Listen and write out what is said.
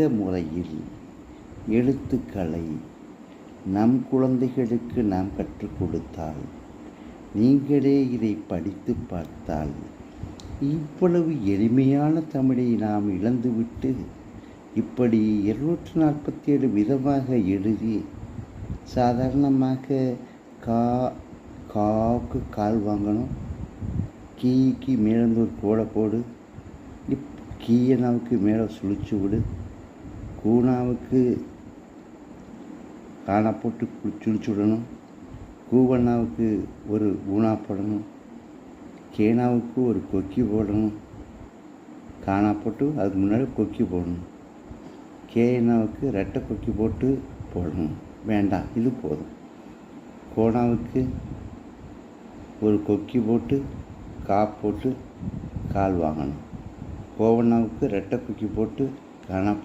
இந்த முறையில் எழுத்துக்களை நம் குழந்தைகளுக்கு நாம் கற்றுக் கொடுத்தால் நீங்களே இதை படித்து பார்த்தால் இவ்வளவு எளிமையான தமிழை நாம் இழந்துவிட்டு இப்படி இருநூற்றி நாற்பத்தி ஏழு விதமாக எழுதி சாதாரணமாக கா காவுக்கு கால் வாங்கணும் கீக்கு மேலேருந்து ஒரு கோடை போடு இப் கீயனாவுக்கு மேலே சுழிச்சு விடு கூணாவுக்கு காணா போட்டு கு- விடணும் கூவண்ணாவுக்கு ஒரு ஊனா போடணும். கேனாவுக்கு ஒரு கொக்கி போடணும். காணா போட்டு அதுக்கு முன்னாடி கொக்கி போடணும். கேனாவுக்கு ரெட்டை கொக்கி போட்டு போடணும். வேண்டாம் இது போதும். கோணாவுக்கு ஒரு கொக்கி போட்டு கா போட்டு கால் வாங்கணும். கோவண்ணாவுக்கு ரெட்டை கொக்கி போட்டு காணா